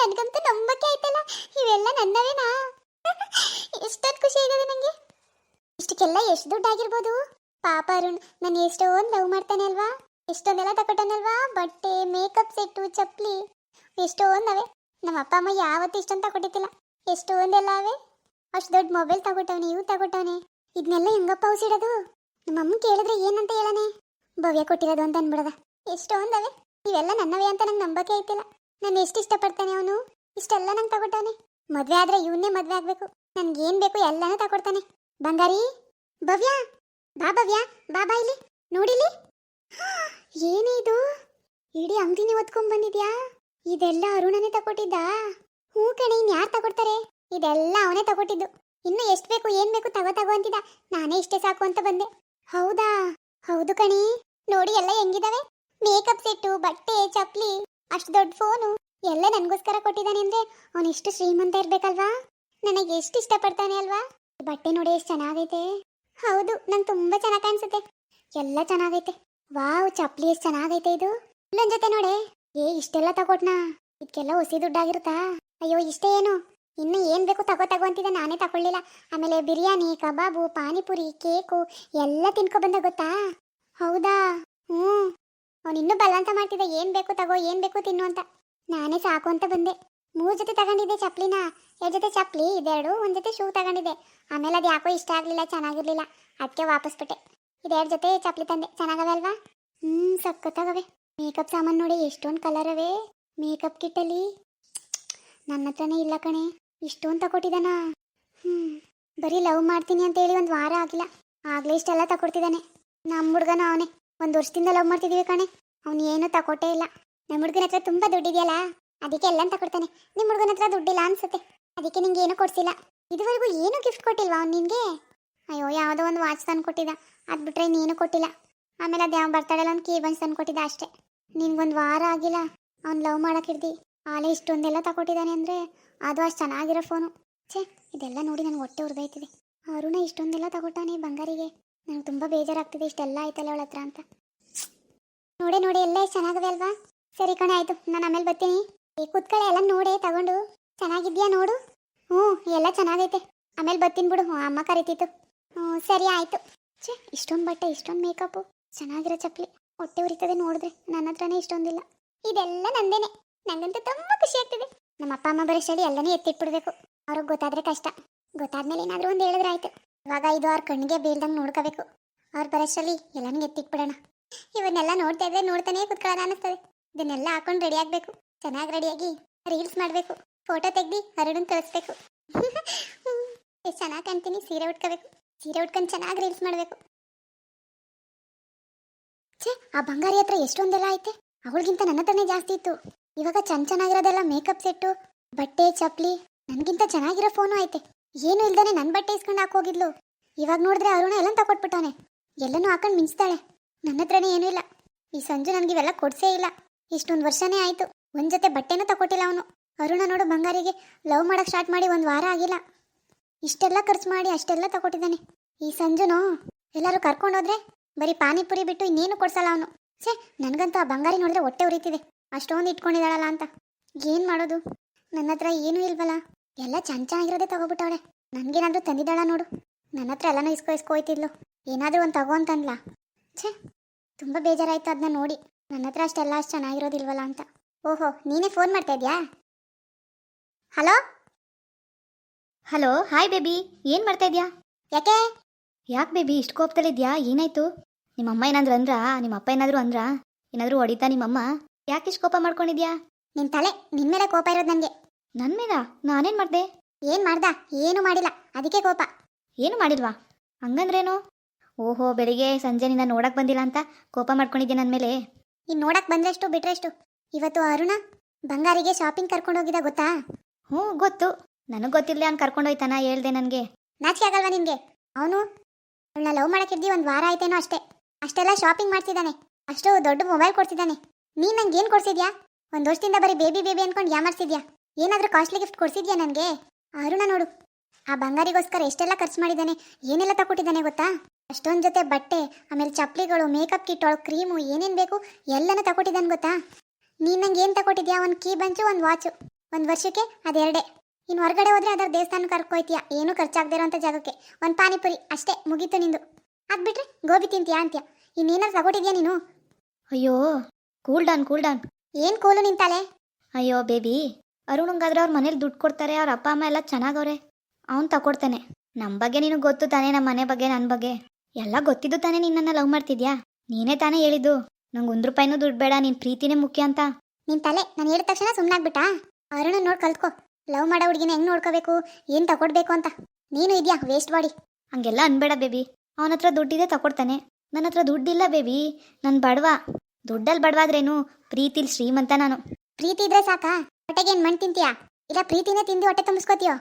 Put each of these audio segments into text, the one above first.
ನನ್ಗಂತೂ ನಂಬಕ್ಕೆ ಆಯ್ತಲ್ಲ? ಇವೆಲ್ಲ ನನ್ನವೇನಾ? ಎಷ್ಟೊಂದು ಖುಷಿ ಆಗಿದೆ ನನಗೆ ಇಷ್ಟಕ್ಕೆಲ್ಲ ಎಷ್ಟು ದುಡ್ಡು ಆಗಿರ್ಬೋದು ಪಾಪ ಅರುಣ್, ನಾನು ಎಷ್ಟೊಂದು ಲವ್ ಮಾಡ್ತಾನೆ ಅಲ್ವಾ? ಎಷ್ಟೊಂದೆಲ್ಲ ತಗೊಟ್ಟಾನಲ್ವಾ ಬಟ್ಟೆ, ಮೇಕಪ್ ಸೆಟ್ಟು, ಚಪ್ಪಲಿ. ಎಷ್ಟೊಂದವೆ ನಮ್ಮ ಅಪ್ಪ ಅಮ್ಮ ಯಾವತ್ತೂ ಇಷ್ಟೊಂದು ತಗೊಟ್ಟಿದ್ದಿಲ್ಲ ಎಷ್ಟೊಂದೆಲ್ಲ ಅವೆ. ಅಷ್ಟು ದೊಡ್ಡ ಮೊಬೈಲ್ ತಗೊಟ್ಟವನೆ ಇವು ತಗೊಟ್ಟವನೆ ಇದನ್ನೆಲ್ಲ ಹೆಂಗಪ್ಪ ಉಸಿಡೋದು? ನಮ್ಮ ಅಮ್ಮ ಕೇಳಿದ್ರೆ ಏನಂತ ಹೇಳನೆ? ಭವ್ಯ ಕೊಟ್ಟಿರೋದು ಅಂತ ಅನ್ಬಿಡದ. ಎಷ್ಟೊಂದವೆ ಇವೆಲ್ಲ ನನ್ನವೇ ಅಂತ ನಂಗೆ ನಂಬಕ್ಕೆ ಐತಿಲ್ಲ ನಾನು ಎಷ್ಟು ಇಷ್ಟಪಡ್ತಾನೆ ಅವನು? ಇಷ್ಟೆಲ್ಲ ನಂಗೆ ತಗೊಟ್ಟಾನೆ ಮದುವೆ ಆದ್ರೆ ಇವನ್ನೇ ಮದುವೆ ಆಗಬೇಕು. ನನ್ಗೆ ಏನು ಬೇಕು ಎಲ್ಲನೂ ತಗೊಡ್ತಾನೆ. ಬಂಗಾರಿ, ಭವ್ಯ, ಬಾ ಭವ್ಯ, ಬಾ ಬಾ ಇಲ್ಲಿ. ನೋಡಿಲಿ ಏನೇ ಇದು? ಇಡೀ ಅಂಗಡಿನೇ ಒತ್ಕೊಂಡ್ ಬಂದಿದ್ಯಾ? ಇದೆಲ್ಲ ಅರುಣನೇ ತಗೊಟ್ಟಿದ್ದ? ಹ್ಞೂ ಕಣೆ, ಇನ್ ಯಾರು ತಗೊಡ್ತಾರೆ? ಇದೆಲ್ಲ ಅವನೇ ತಗೊಟ್ಟಿದ್ದು. ಇನ್ನು ಎಷ್ಟು ಬೇಕು, ಏನ್ ಬೇಕು ತಗೋ ತಗೋ ಅಂತಿದ್ದ. ನಾನೇ ಇಷ್ಟೇ ಸಾಕು ಅಂತ ಬಂದೆ. ಹೌದಾ? ಹೌದು ಕಣಿ. ನೋಡಿ ಎಲ್ಲ ಹೆಂಗಿದಾವೆ. ಮೇಕಪ್ ಸೆಟ್ಟು, ಬಟ್ಟೆ ಚಪ್ಲಿ ಅಷ್ಟು ದೊಡ್ಡ ಫೋನು ಎಲ್ಲ ನನಗೋಸ್ಕರ ಕೊಟ್ಟಿದ್ದಾನೆ ಅಂದ್ರೆ ಅವನು ಎಷ್ಟು ಶ್ರೀಮಂತ ಇರ್ಬೇಕಲ್ವಾ? ನನಗೆ ಎಷ್ಟು ಇಷ್ಟಪಡ್ತಾನೆ ಅಲ್ವಾ? ಬಟ್ಟೆ ನೋಡಿ ಎಷ್ಟು ಚೆನ್ನಾಗೈತೆ. ಹೌದು, ನಂಗೆ ತುಂಬಾ ಚೆನ್ನಾಗಿ ಕಾಣಿಸುತ್ತೆ. ಎಲ್ಲ ಚೆನ್ನಾಗೈತೆ. ವಾವ್, ಚಪ್ಪಲಿ ಎಷ್ಟು ಚೆನ್ನಾಗೈತೆ ಇದು. ಇಲ್ಲೊಂದ್ ಜೊತೆ ನೋಡೆ. ಏ, ಇಷ್ಟೆಲ್ಲ ತಗೊಟ್ನಾ? ಇದಕ್ಕೆಲ್ಲ ಹೊಸಿ ದುಡ್ಡಾಗಿರುತ್ತಾ? ಅಯ್ಯೋ, ಇಷ್ಟೇ ಏನು? ಇನ್ನು ಏನ್ ಬೇಕು ತಗೋ ತಗೋ ಅಂತಿದ್ದೆ, ನಾನೇ ತಗೊಳ್ಳಿಲ್ಲ. ಆಮೇಲೆ ಬಿರಿಯಾನಿ, ಕಬಾಬು, ಪಾನಿಪುರಿ, ಕೇಕು ಎಲ್ಲ ತಿನ್ಕೊ ಬಂದ ಗೊತ್ತಾ? ಹೌದಾ? ಹ್ಞೂ ಅವನು ಇನ್ನೂ ಬಲವಂತ ಮಾಡ್ತಿದ್ದ, ಏನ್ ಬೇಕು ತಗೋ, ಏನ್ ಬೇಕು ತಿನ್ನು ಅಂತ. ನಾನೇ ಸಾಕು ಅಂತ ಬಂದೆ. ಮೂರು ಜೊತೆ ತಗೊಂಡಿದ್ದೆ ಚಪ್ಲಿನ. ಎರಡು ಜೊತೆ ಚಪ್ಲಿ, ಇದೆರಡು, ಒಂದ್ ಜೊತೆ ಶೂ ತಗೊಂಡಿದ್ದೆ. ಆಮೇಲೆ ಅದು ಯಾಕೋ ಇಷ್ಟ ಆಗ್ಲಿಲ್ಲ, ಚೆನ್ನಾಗಿರ್ಲಿಲ್ಲ. ಅದಕ್ಕೆ ವಾಪಸ್ ಬಿಟ್ಟೆ. ಇದೆರಡು ಜೊತೆ ಚಪ್ಲಿ ತಂದೆ. ಚೆನ್ನಾಗವೆ ಅಲ್ವಾ? ಹ್ಮ್ ಸಕ್ಕತ್ತಾಗವೆ ಮೇಕಪ್ ಸಾಮಾನು ನೋಡಿ ಎಷ್ಟೊಂದು ಕಲರ್ ಅವೇ ಮೇಕಪ್ ಕಿಟ್ಟಲ್ಲಿ. ನನ್ನ ಹತ್ರನೇ ಇಲ್ಲ ಕಣೆ. ಇಷ್ಟೊಂದು ತಗೊಟ್ಟಿದ್ದಾನಾ ಹ್ಮ್, ಬರೀ ಲವ್ ಮಾಡ್ತೀನಿ ಅಂತ ಹೇಳಿ ಒಂದು ವಾರ ಆಗಿಲ್ಲ. ಆಗ್ಲೇ ಇಷ್ಟೆಲ್ಲ ತಗೊಡ್ತಿದ್ದಾನೆ ನಮ್ಮ ಹುಡ್ಗನ ಅವನೇ. ಒಂದು ವರ್ಷದಿಂದ ಲವ್ ಮಾಡ್ತಿದೀವಿ ಕಣೆ. ಅವ್ನು ಏನೂ ತಗೊಟ್ಟೇ ಇಲ್ಲ. ನಮ್ಮ ಹುಡುಗನ ಹತ್ರ ತುಂಬ ದುಡ್ಡಿದೆಯಲ್ಲ, ಅದಕ್ಕೆ ಎಲ್ಲ ತಗೊಡ್ತಾನೆ ನಿಮ್ಮ ಹುಡುಗನ ಹತ್ರ ದುಡ್ಡಿಲ್ಲ ಅನ್ಸುತ್ತೆ. ಅದಕ್ಕೆ ನಿಂಗೆ ಏನೂ ಕೊಡ್ಸಿಲ್ಲ. ಇದುವರೆಗೂ ಏನೂ ಗಿಫ್ಟ್ ಕೊಟ್ಟಿಲ್ವಾ ಅವ್ನು ನಿಮಗೆ ಅಯ್ಯೋ, ಯಾವುದೋ ಒಂದು ವಾಚ್ ತಂದು ಕೊಟ್ಟಿದ್ದ ಅದು ಬಿಟ್ಟರೆ ನೀನು ಕೊಟ್ಟಿಲ್ಲ. ಆಮೇಲೆ ಅದು ಯಾವ ಬರ್ತಾಡಲ್ಲ ಒಂದು ಕೀ ತಂದು ಕೊಟ್ಟಿದ್ದ ಅಷ್ಟೇ. ನಿನ್ಗೊಂದು ವಾರ ಆಗಿಲ್ಲ. ಅವ್ನು ಲವ್ ಮಾಡಕ್ಕೆ ಹಿಡ್ದು ಆಲೆ ಇಷ್ಟೊಂದೆಲ್ಲ ತಗೊಟ್ಟಿದ್ದಾನೆ ಅಂದರೆ ಅದು ಅಷ್ಟು ಚೆನ್ನಾಗಿರೋ ಫೋನು ಛೇ, ಇದೆಲ್ಲ ನೋಡಿ ನನಗೆ ಹೊಟ್ಟೆ ಹುರಿದೈತಿದೆ ಅರುಣ ಇಷ್ಟೊಂದೆಲ್ಲ ತಗೊಟ್ಟಾನೆ ಬಂಗಾರಿಗೆ. ನನಗೆ ತುಂಬ ಬೇಜಾರಾಗ್ತಿದೆ, ಇಷ್ಟೆಲ್ಲ ಆಯ್ತಲ್ಲ ಅವಳ ಹತ್ರ ಅಂತ. ನೋಡೆ, ನೋಡಿ, ಎಲ್ಲ ಚೆನ್ನಾಗಿದೆ ಅಲ್ವಾ? ಸರಿ ಕಣೆ, ಆಯ್ತು. ನಾನು ಆಮೇಲೆ ಬರ್ತೀನಿ. ಈ ಕುತ್ಕಳೆ, ಎಲ್ಲ ನೋಡೆ, ತಗೊಂಡು. ಚೆನ್ನಾಗಿದ್ಯಾ ನೋಡು? ಹ್ಞೂ, ಎಲ್ಲ ಚೆನ್ನಾಗೈತೆ. ಆಮೇಲೆ ಬರ್ತೀನಿ ಬಿಡು. ಅಮ್ಮ ಕರಿತಿತ್ತು. ಹ್ಞೂ, ಸರಿ, ಆಯಿತು. ಛೇ, ಇಷ್ಟೊಂದು ಬಟ್ಟೆ, ಇಷ್ಟೊಂದು ಮೇಕಪ್ಪು. ಚೆನ್ನಾಗಿರೋ ಚಪ್ಪಲಿ. ಹೊಟ್ಟೆ ಉರಿತದೆ ನೋಡಿದ್ರೆ. ನನ್ನ ಹತ್ರನೇ ಇಷ್ಟೊಂದಿಲ್ಲ. ಇದೆಲ್ಲ ನಂದೇನೆ. ನಂಗಂತೂ ತುಂಬ ಖುಷಿ ಆಗ್ತಿದೆ. ನಮ್ಮ ಅಪ್ಪ ಅಮ್ಮ ಬರೋಷ್ಟರಲ್ಲಿ ಎಲ್ಲನೇ ಎತ್ತಿಟ್ಬಿಡ್ಬೇಕು. ಅವ್ರಿಗೆ ಗೊತ್ತಾದ್ರೆ ಕಷ್ಟ. ಗೊತ್ತಾದ್ಮೇಲೆ ಏನಾದರೂ ಒಂದು ಹೇಳಿದ್ರೆ ಆಯ್ತು. ಇವಾಗ ಇದು ಅವ್ರ ಕಣ್ಣಿಗೆ ಬೀಳ್ದಂಗೆ ನೋಡ್ಕೋಬೇಕು. ಅವ್ರ ಬರೋಷ್ಟರಲ್ಲಿ ಎಲ್ಲನೂ ಎತ್ತಿಟ್ಬಿಡೋಣ. ಇವನ್ನೆಲ್ಲ ನೋಡ್ತಾ ಇದ್ರೆ ನೋಡ್ತಾನೆ ಕುತ್ಕೊಳ್ಳೋಣ ಅನಿಸ್ತದೆ. ಇದನ್ನೆಲ್ಲ ಹಾಕೊಂಡು ರೆಡಿ ಆಗಬೇಕು. ಚೆನ್ನಾಗಿ ರೆಡಿಯಾಗಿ ರೀಲ್ಸ್ ಮಾಡಬೇಕು. ಫೋಟೋ ತೆಗ್ದು ಹರಡನ್ ಕಳಿಸ್ಬೇಕು. ಎಷ್ಟು ಚೆನ್ನಾಗಿ ಕಾಣ್ತೀನಿ ಸೀರೆ ಉಟ್ಕೋಬೇಕು. ಸೀರೆ ಉಟ್ಕೊಂಡು ಚೆನ್ನಾಗಿ ರೀಲ್ಸ್ ಮಾಡಬೇಕು. ಛೇ, ಆ ಬಂಗಾರಿ ಹತ್ರ ಎಷ್ಟೊಂದೆಲ್ಲ ಐತೆ. ಅವಳಿಗಿಂತ ನನ್ನ ಹತ್ರನೇ ಜಾಸ್ತಿ ಇತ್ತು. ಇವಾಗ ಚೆನ್ನ ಚೆನ್ನಾಗಿರೋದೆಲ್ಲ ಮೇಕಪ್ ಸೆಟ್ಟು ಬಟ್ಟೆ ಚಪ್ಲಿ ನನಗಿಂತ ಚೆನ್ನಾಗಿರೋ ಫೋನು ಐತೆ. ಏನು ಇಲ್ದಾನೆ ನನ್ನ ಬಟ್ಟೆ ಇಸ್ಕೊಂಡು ಹಾಕೋಗಿದ್ಲು ಇವಾಗ ನೋಡಿದ್ರೆ ಅರುಣ ಎಲ್ಲ ತಕೊಟ್ಬಿಟ್ಟಾನೆ ಎಲ್ಲನೂ ಹಾಕೊಂಡು ಮಿಂಚ್ತಾಳೆ. ನನ್ನ ಹತ್ರನೇ ಏನೂ ಇಲ್ಲ. ಈ ಸಂಜು ನನಗೆ ಇವೆಲ್ಲ ಕೊಡ್ಸೇ ಇಲ್ಲ. ಇಷ್ಟೊಂದು ವರ್ಷನೇ ಆಯ್ತು. ಒಂದ್ ಜೊತೆ ಬಟ್ಟೆನೂ ತಕೊಟ್ಟಿಲ್ಲ ಅವನು. ಅರುಣ ನೋಡು ಬಂಗಾರಿಗೆ ಲವ್ ಮಾಡಕ್ ಸ್ಟಾರ್ಟ್ ಮಾಡಿ ಒಂದು ವಾರ ಆಗಿಲ್ಲ. ಇಷ್ಟೆಲ್ಲ ಖರ್ಚು ಮಾಡಿ ಅಷ್ಟೆಲ್ಲ ತಗೊಟ್ಟಿದ್ದಾನೆ ಈ ಸಂಜುನೋ? ಎಲ್ಲರೂ ಕರ್ಕೊಂಡೋದ್ರೆ ಬರೀ ಪಾನಿಪುರಿ ಬಿಟ್ಟು ಇನ್ನೇನು ಕೊಡ್ಸಲ್ಲ ಅವನು. ಛೇ, ನನಗಂತೂ ಆ ಬಂಗಾರಿ ನೋಡಿದ್ರೆ ಹೊಟ್ಟೆ ಉರಿತಿದೆ. ಅಷ್ಟೊಂದು ಇಟ್ಕೊಂಡಿದ್ದಾಳಲ್ಲ ಅಂತ. ಏನು ಮಾಡೋದು? ನನ್ನ ಹತ್ರ ಏನೂ ಇಲ್ವಲ್ಲ. ಎಲ್ಲ ಚೆನ್ನ ಚೆನ್ನಾಗಿರೋದೇ ತಗೋಬಿಟ್ಟವಳೆ. ನನಗೇನಾದ್ರೂ ತಂದಿದ್ದಾಳ ನೋಡು. ನನ್ನ ಹತ್ರ ಎಲ್ಲನೂ ಇಸ್ಕೋ ಇಸ್ಕೋ ಹೋಯ್ತಿದ್ಲು. ಏನಾದರೂ ಒಂದು ತಗೋ ಅಂತಂದ್ಲ. ಛೇ, ತುಂಬ ಬೇಜಾರಾಯ್ತು ಅದನ್ನ ನೋಡಿ. ನನ್ನ ಹತ್ರ ಅಷ್ಟೆಲ್ಲ ಅಷ್ಟು ಚೆನ್ನಾಗಿರೋದಿಲ್ವಲ್ಲ ಅಂತ. ಓಹೋ, ನೀನೇ ಫೋನ್ ಮಾಡ್ತಾ ಇದ್ಯಾ? ಹಲೋ? Hello, hi baby. ಏನು ಮಾಡ್ತಾ ಇದ್ಯಾ? ಯಾಕೆ? ಯಾಕೆ ಬೇಬಿ, ಇಷ್ಟು ಕೋಪದಲ್ಲಿದ್ಯಾ? ಏನಾಯ್ತು? ನಿಮ್ಮ ಅಮ್ಮ ಏನಾದ್ರು ಅಂದ್ರಾ? ನಿಮ್ಮ ಅಪ್ಪ ಏನಾದ್ರು ಅಂದ್ರಾ? ಏನಾದ್ರು ಹೊಡಿತಾ ನಿಮ್ಮಮ್ಮ? ಯಾಕೆ ಇಷ್ಟು ಕೋಪ ಮಾಡ್ಕೊಂಡಿದ್ಯಾ? ನಿನ್ ತಲೆ, ನಿನ್ ಮೇಲೆ ಕೋಪ ಇರೋದು ನನಗೆ ನನ್ನ ಮೇಲ ನಾನೇನು ಮಾಡ್ದೆ? ಏನ್ ಮಾಡ್ದ? ಏನು ಮಾಡಿಲ್ಲ. ಅದಕ್ಕೆ ಕೋಪ. ಏನು ಮಾಡಿಲ್ವಾ? ಹಂಗಂದ್ರೇನು? ಓಹೋ ಬೆಳಿಗ್ಗೆ ಸಂಜೆ ನಿನ್ನ ನೋಡಕ್ ಬಂದಿಲ್ಲ ಅಂತ ಕೋಪ ಮಾಡ್ಕೊಂಡಿದ್ದೆ ನನ್ನ ಮೇಲೆ. ಇನ್ ನೋಡಕ್ ಬಂದ್ರೆಷ್ಟು ಬಿಟ್ರೆಷ್ಟು? ಇವತ್ತು ಅರುಣ ಬಂಗಾರಿಗೆ ಶಾಪಿಂಗ್ ಕರ್ಕೊಂಡು ಹೋಗಿದ ಗೊತ್ತಾ? ಹ್ಞೂ ಗೊತ್ತು. ನನಗೆ ಗೊತ್ತಿಲ್ಲ ಅವ್ನು ಕರ್ಕೊಂಡೋಯ್ತಾನ ಹೇಳ್ದೆ ನನಗೆ. ನಾಚಿಕೆ ಆಗಲ್ವಾ ನಿಮ್ಗೆ ಅವನು? ಅವಳನ್ನ ಲವ್ ಮಾಡಕ್ಕಿದ್ದಿ ಒಂದ್ ವಾರ ಆಯ್ತೇನೋ ಅಷ್ಟೇ. ಅಷ್ಟೆಲ್ಲ ಶಾಪಿಂಗ್ ಮಾಡ್ತಿದ್ದಾನೆ. ಅಷ್ಟು ದೊಡ್ಡ ಮೊಬೈಲ್ ಕೊಡ್ತಿದ್ದಾನೆ. ನೀನ್ ನಂಗೆ ಏನ್ ಕೊಡ್ಸಿದ್ಯಾ? ಒಂದ್ ವರ್ಷದಿಂದ ಬರೀ ಬೇಬಿ ಬೇಬಿ ಅನ್ಕೊಂಡು ಯಾಮಾರ್ಸಿದ್ಯಾ ಏನಾದ್ರೂ ಕಾಸ್ಟ್ಲಿ ಗಿಫ್ಟ್ ಕೊಡ್ಸಿದ್ಯಾ ನನಗೆ? ಅರುಣ ನೋಡು ಆ ಬಂಗಾರಿಗೋಸ್ಕರ ಎಷ್ಟೆಲ್ಲ ಖರ್ಚು ಮಾಡಿದ್ದಾನೆ ಏನೆಲ್ಲ ತಗೊಟ್ಟಿದ್ದಾನೆ ಗೊತ್ತಾ? ಅಷ್ಟೊಂದು ಜೊತೆ ಬಟ್ಟೆ ಆಮೇಲೆ ಚಪ್ಪಲಿಗಳು ಮೇಕಪ್ ಕಿಟ್ ಒಳಗೆ ಕ್ರೀಮು ಏನೇನು ಬೇಕು ಎಲ್ಲನೂ ತಗೊಟ್ಟಿದ್ದಾನೆ ಗೊತ್ತಾ? ನೀನು ನಂಗೆ ಏನು ತಗೊಟ್ಟಿದ್ಯಾ ಒಂದು ಕೀ ಬಂಚು ಒಂದು ವಾಚು ಒಂದು ವರ್ಷಕ್ಕೆ ಅದೆರಡೇ. ಇನ್ನು ಹೊರಗಡೆ ಹೋದ್ರೆ ಅದರ ದೇವಸ್ಥಾನಕ್ಕೆ ಕರ್ಕೊಯ್ತೀಯಾ? ಏನೂ ಖರ್ಚಾಗದೇ ಇರೋಂಥ ಜಾಗಕ್ಕೆ. ಒಂದು ಪಾನಿಪುರಿ ಅಷ್ಟೇ ಮುಗೀತು ನಿಂದು. ಅದು ಬಿಟ್ರೆ ಗೋಬಿ ತಿಂತೀಯಾ ಅಂತ್ಯ? ಇನ್ನೇನಾರು ತಗೊಟ್ಟಿದ್ಯಾ ನೀನು? ಅಯ್ಯೋ ಕೂಲ್ ಡೌನ್ ಕೂಲ್ ಡೌನ್ ಏನು ಕೂಲು ನಿಂತಾಳೆ ಅಯ್ಯೋ ಬೇಬಿ ಅರುಣಂಗಾದ್ರೆ ಅವ್ರ ಮನೇಲಿ ದುಡ್ಡು ಕೊಡ್ತಾರೆ ಅವ್ರ ಅಪ್ಪ ಅಮ್ಮ ಎಲ್ಲ ಚೆನ್ನಾಗವ್ರೆ. ಅವ್ನು ತಕೊಡ್ತಾನೆ. ನಮ್ಮ ಬಗ್ಗೆ ನಿನಗೆ ಗೊತ್ತು ತಾನೇ ನಮ್ಮ ಮನೆ ಬಗ್ಗೆ ನನ್ನ ಬಗ್ಗೆ? ಎಲ್ಲ ಗೊತ್ತಿದ್ದು ತಾನೇ ನಿನ್ನನ್ನು ಲವ್ ಮಾಡ್ತಿದ್ಯಾ? ನೀನೇ ತಾನೇ ಹೇಳಿದ್ದು. ನಂಗೆ ಒಂದು ರೂಪಾಯಿನೂ ದುಡ್ಡು ಬೇಡ ನಿನ್ನ ಪ್ರೀತಿನೇ ಮುಖ್ಯ ಅಂತ. ನಿನ್ ತಲೆ ನಾನು ಹೇಳಿದ ತಕ್ಷಣ ಸುಮ್ಮನಾಗ್ಬಿಟ್ಟಾ ಅರುಣ ನೋಡಿ ಕಲ್ತ್ಕೊ. ಲವ್ ಮಾಡೋ ಹುಡುಗಿನ ಹೆಂಗ್ ನೋಡ್ಕೋಬೇಕು ಏನು ತಗೊಡ್ಬೇಕು ಅಂತ. ನೀನು ಇದೆಯಾ ವೇಸ್ಟ್ ಬಾಡಿ ಹಂಗೆಲ್ಲ ಅನ್ಬೇಡ ಬೇಬಿ. ಅವನ ಹತ್ರ ದುಡ್ಡಿದೆ ತಕೊಡ್ತಾನೆ. ನನ್ನ ಹತ್ರ ದುಡ್ಡಿಲ್ಲ ಬೇಬಿ. ನನ್ನ ಬಡವ. ದುಡ್ಡಲ್ಲಿ ಬಡವಾದ್ರೇನು ಪ್ರೀತಿಲಿ ಶ್ರೀಮಂತ ನಾನು. ಪ್ರೀತಿ ಇದ್ರೆ ಸಾಕಾ? ಹೊಟ್ಟೆಗೆ ಮಣ್ಣು ಮಣ್ ತಿಂತೀಯಾ? ಇಲ್ಲ, ಪ್ರೀತಿನೇ ತಿಂದು ಹೊಟ್ಟೆ ತುಂಬಿಸ್ಕೋತೀಯೋ?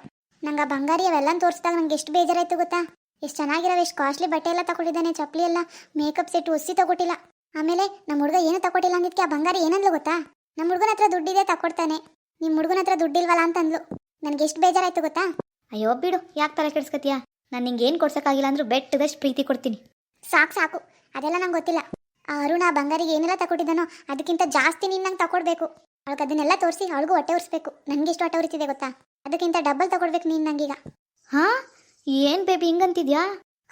ನಂಗೆ ಬಂಗಾರಿ ಅವೆಲ್ಲ ತೋರಿಸಿದಾಗ ನಂಗೆ ಎಷ್ಟು ಬೇಜಾರಾಯ್ತು ಗೊತ್ತಾ? ಎಷ್ಟು ಚೆನ್ನಾಗಿರೋ ಎಷ್ಟು ಕಾಸ್ಟ್ಲಿ ಬಟ್ಟೆ ಎಲ್ಲ ತಗೊಂಡಿದ್ದಾನೆ, ಚಪ್ಪಲಿ ಎಲ್ಲ ಮೇಕಪ್ ಸೆಟ್ ಉಸಿ ತಗೊಟ್ಟಿಲ್ಲ. ಆಮೇಲೆ ನಮ್ಮ ಹುಡುಗ ಏನು ತಗೊಟ್ಟಿಲ್ಲ ಅಂದಿದ್ಕೆ ಆ ಬಂಗಾರಿ ಏನಂದ್ಲು ಗೊತ್ತಾ? ನಮ್ಮ ಹುಡುಗನ ಹತ್ರ ದುಡ್ಡಿದೆ ತಕೊಡ್ತಾನೆ. ನಿಮ್ಮ ಹುಡುಗನ ಹತ್ರ ದುಡ್ಡಿಲ್ವಲ್ಲ ಅಂತ ಅಂದ್ಲು ನನಗೆ ಎಷ್ಟು ಬೇಜಾರಾಯ್ತು ಗೊತ್ತಾ? ಅಯ್ಯೋ, ಬಿಡು, ಯಾಕೆ ತಲೆ ಕೆಡ್ಸ್ಕತ್ತೀಯ ನಾನು ನಿಂಗೆ ಏನು ಕೊಡ್ಸೋಕ್ಕಾಗಿಲ್ಲ ಅಂದ್ರೂ ಬೆಟ್ಟದಷ್ಟು ಪ್ರೀತಿ ಕೊಡ್ತೀನಿ. ಸಾಕು ಸಾಕು. ಅದೆಲ್ಲ ನಂಗೆ ಗೊತ್ತಿಲ್ಲ. ಆ ಅರುಣ ಬಂಗಾರಿಗೆ ಏನೆಲ್ಲ ತಗೊಟ್ಟಿದ್ದಾನೋ ಅದಕ್ಕಿಂತ ಜಾಸ್ತಿ ನೀನು ನಂಗೆ ತಗೊಡ್ಬೇಕು ಅವಳಿಗೆ ಅದನ್ನೆಲ್ಲ ತೋರಿಸಿ ಅವಳಿಗೂ ಹೊಟ್ಟೆ ಉರಿಸ್ಬೇಕು. ನನಗೆ ಎಷ್ಟು ಹೊಟ್ಟೆ ಉರಿತಿದೆ ಗೊತ್ತಾ? ಅದಕ್ಕಿಂತ ಡಬಲ್ ತಗೊಳ್ಬೇಕು ನೀನು ನಂಗೀಗ. ಹಾಂ? ಏನು ಬೇಬಿ ಹಿಂಗಂತಿದ್ಯಾ?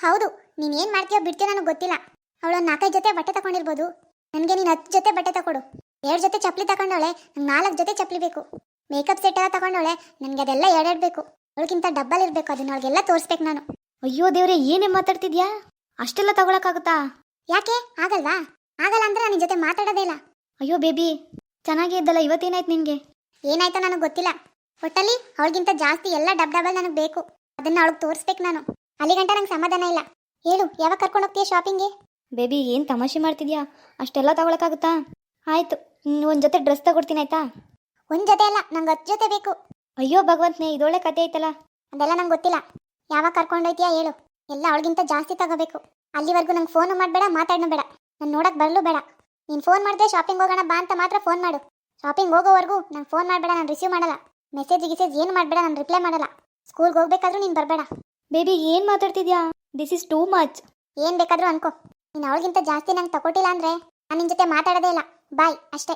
ಹೌದು ನೀನು ಏನು ಮಾಡ್ತೀಯೋ ಬಿಡ್ತೀಯೋ ನನಗೆ ಗೊತ್ತಿಲ್ಲ. ಅವಳು ನಾಲ್ಕೈದು ಜೊತೆ ಬಟ್ಟೆ ತಗೊಂಡಿರ್ಬೋದು. ನನಗೆ ನೀನು ಹತ್ತು ಜೊತೆ ಬಟ್ಟೆ ತಗೊಡು. ಎರಡು ಜೊತೆ ಚಪ್ಪಲಿ ತಗೊಂಡವಳೆ ನಂಗೆ ನಾಲ್ಕು ಜೊತೆ ಚಪ್ಪಲಿ ಬೇಕು. ಮೇಕಪ್ ಸೆಟ್ ಎಲ್ಲ ತಗೊಂಡವಳೆ ನನಗೆ ಅದೆಲ್ಲ ಎರಡೆರಡು ಬೇಕು. ಅವಳಿಗಿಂತ ಡಬ್ಬಲ್ ಇರಬೇಕು ಅದನ್ನ ಅವಳಿಗೆಲ್ಲ ತೋರಿಸ್ಬೇಕು ನಾನು. ಅಯ್ಯೋ ದೇವ್ರೆ ಏನೇ ಮಾತಾಡ್ತಿದ್ಯಾ? ಅಷ್ಟೆಲ್ಲ ತಗೊಳಕ್ಕಾಗುತ್ತಾ? ಯಾಕೆ? ಆಗಲ್ವಾ? ಆಗಲ್ಲ ಅಂದ್ರೆ ನಿನ್ ಜೊತೆ ಮಾತಾಡೋದೇ ಇಲ್ಲ. ಅಯ್ಯೋ ಬೇಬಿ ಚೆನ್ನಾಗೇ ಇದ್ದಲ್ಲ ಇವತ್ತೇನಾಯ್ತು ನಿನಗೆ? ಏನಾಯ್ತೋ ನನಗೆ ಗೊತ್ತಿಲ್ಲ. ಒಟ್ಟಲ್ಲಿ ಅವಳಿಗಿಂತ ಜಾಸ್ತಿ ಎಲ್ಲ ಡಬ್ ಡಬಲ್ ನನಗೆ ಬೇಕು. ಅದನ್ನ ಅವಳಿಗೆ ತೋರಿಸ್ಬೇಕು ನಾನು. ಅಲ್ಲಿಗಂಟ ನಂಗೆ ಸಮಾಧಾನ ಇಲ್ಲ. ಹೇಳು ಯಾವಾಗ ಕರ್ಕೊಂಡು ಹೋಗ್ತೀಯ ಶಾಪಿಂಗ್ಗೆ ಬೇಬಿ ಏನು ತಮಾಷೆ ಮಾಡ್ತಿದ್ಯಾ? ಅಷ್ಟೆಲ್ಲ ತಗೊಳಕ್ಕಾಗುತ್ತಾ? ಆಯಿತು ಒಂದು ಜೊತೆ ಡ್ರೆಸ್ ತಗೊಡ್ತೀನಿ ಆಯ್ತಾ? ಒಂದು ಜೊತೆ ಅಲ್ಲ ನಂಗೆ ಹತ್ತು ಜೊತೆ ಬೇಕು. ಅಯ್ಯೋ ಭಗವಂತನೇ ಇದೊಳ್ಳೆ ಕತೆ ಐತಲ್ಲ? ಅದೆಲ್ಲ ನಂಗೆ ಗೊತ್ತಿಲ್ಲ. ಯಾವಾಗ ಕರ್ಕೊಂಡು ಹೋಯ್ತೀಯಾ ಹೇಳು. ಎಲ್ಲ ಅವಳಿಗಿಂತ ಜಾಸ್ತಿ ತಗೋಬೇಕು. ಅಲ್ಲಿವರೆಗೂ ನಂಗೆ ಫೋನು ಮಾಡಬೇಡ ಮಾತಾಡೋಣ ಬೇಡ. ನಾನು ನೋಡಕ್ಕೆ ಬರಲು ಬೇಡ. ನೀನು ಫೋನ್ ಮಾಡಿದೆ ಶಾಪಿಂಗ್ ಹೋಗೋಣ ಬಾ ಅಂತ ಮಾತ್ರ ಫೋನ್ ಮಾಡು. ಶಾಪಿಂಗ್ ಹೋಗೋವರೆಗೂ ನಂಗೆ ಫೋನ್ ಮಾಡಬೇಡ ನಾನು ರಿಸೀವ್ ಮಾಡಲ್ಲ. ಮೆಸೇಜ್ ಗಿಸೇಜ್ ಏನು ಮಾಡಬೇಡ ನಾನು ರಿಪ್ಲೈ ಮಾಡಲ್ಲ. ಸ್ಕೂಲ್ಗೆ ಹೋಗ್ಬೇಕಾದ್ರೂ ನೀನು ಬರಬೇಡ. ಬೇಬಿ ಏನು ಮಾತಾಡ್ತಿದ್ಯಾ? ದಿಸ್ ಇಸ್ ಟೂ ಮಚ್ ಏನು ಬೇಕಾದರೂ ಅನ್ಕೋ. ನೀನು ಅವಳಿಗಿಂತ ಜಾಸ್ತಿ ನಂಗೆ ತಗೊಟ್ಟಿಲ್ಲ ಅಂದರೆ ನಾನು ನಿನ್ನ ಜೊತೆ ಮಾತಾಡೋದೇ ಇಲ್ಲ. ಬಾಯ್ ಅಷ್ಟೇ.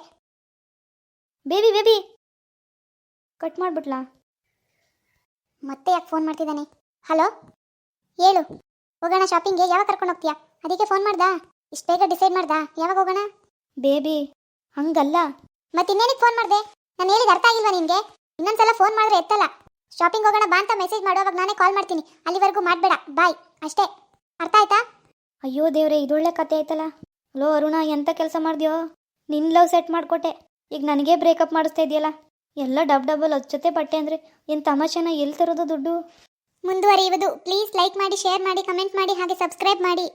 ಬೇಬಿ ಬೇಬಿ ಕಟ್ ಮಾಡಿಬಿಟ್ಲಾ? ಮತ್ತೆ ಯಾಕೆ ಫೋನ್ ಮಾಡ್ತಿದ್ದಾನೆ? ಹಲೋ ಹೇಳು. ಹೋಗೋಣ ಶಾಪಿಂಗ್ಗೆ ಯಾವಾಗ ಕರ್ಕೊಂಡು ಹೋಗ್ತೀಯಾ? ಅದಕ್ಕೆ ಫೋನ್ ಮಾಡ್ದಾ? ಇಷ್ಟು ಬೇಗ ಡಿಸೈಡ್ ಮಾಡ್ದಾ? ಯಾವಾಗ ಹೋಗೋಣ? ಬೇಬಿ ಹಂಗಲ್ಲ. ಮತ್ತೆ ಇನ್ನೇನಿಗೆ ಫೋನ್ ಮಾಡಿದೆ? ನಾನು ಹೇಳಿದ ಅರ್ಥ ಆಗಿಲ್ವಾ ನಿನಗೆ? ಇನ್ನೊಂದ್ಸಲ ಫೋನ್ ಮಾಡಿದ್ರೆ ಎತ್ತಲ್ಲ. ಶಾಪಿಂಗ್ ಹೋಗೋಣ ಬಾ ಅಂತ ಮೆಸೇಜ್ ಮಾಡುವಾಗ ನಾನೇ ಕಾಲ್ ಮಾಡ್ತೀನಿ. ಅಲ್ಲಿವರೆಗೂ ಮಾಡಬೇಡ. ಬಾಯ್ ಅಷ್ಟೇ. ಅರ್ಥ ಆಯ್ತಾ? ಅಯ್ಯೋ ದೇವ್ರೆ ಇದೊಳ್ಳೆ ಕತೆ ಆಯ್ತಲ್ಲ ಹಲೋ ಅರುಣ ಎಂತ ಕೆಲಸ ಮಾಡಿದ್ಯೋ? ನಿನ್ನ ಲವ್ ಸೆಟ್ ಮಾಡಿಕೊಟ್ಟೆ. ಈಗ ನನಗೆ ಬ್ರೇಕಪ್ ಮಾಡಿಸ್ತಾ ಇದೆಯಲ್ಲ? ಎಲ್ಲ ಡಬ್ ಡಬಲ್ ಅದ್ ಜೊತೆ ಬಟ್ಟೆ ಅಂದರೆ ಏನು ತಮಾಷೆನ ಎಲ್ಲಿ ತರೋದು ದುಡ್ಡು? ಮುಂದುವರಿಯುವುದು. ಪ್ಲೀಸ್ ಲೈಕ್ ಮಾಡಿ ಶೇರ್ ಮಾಡಿ ಕಮೆಂಟ್ ಮಾಡಿ ಹಾಗೆ ಸಬ್ಸ್ಕ್ರೈಬ್ ಮಾಡಿ.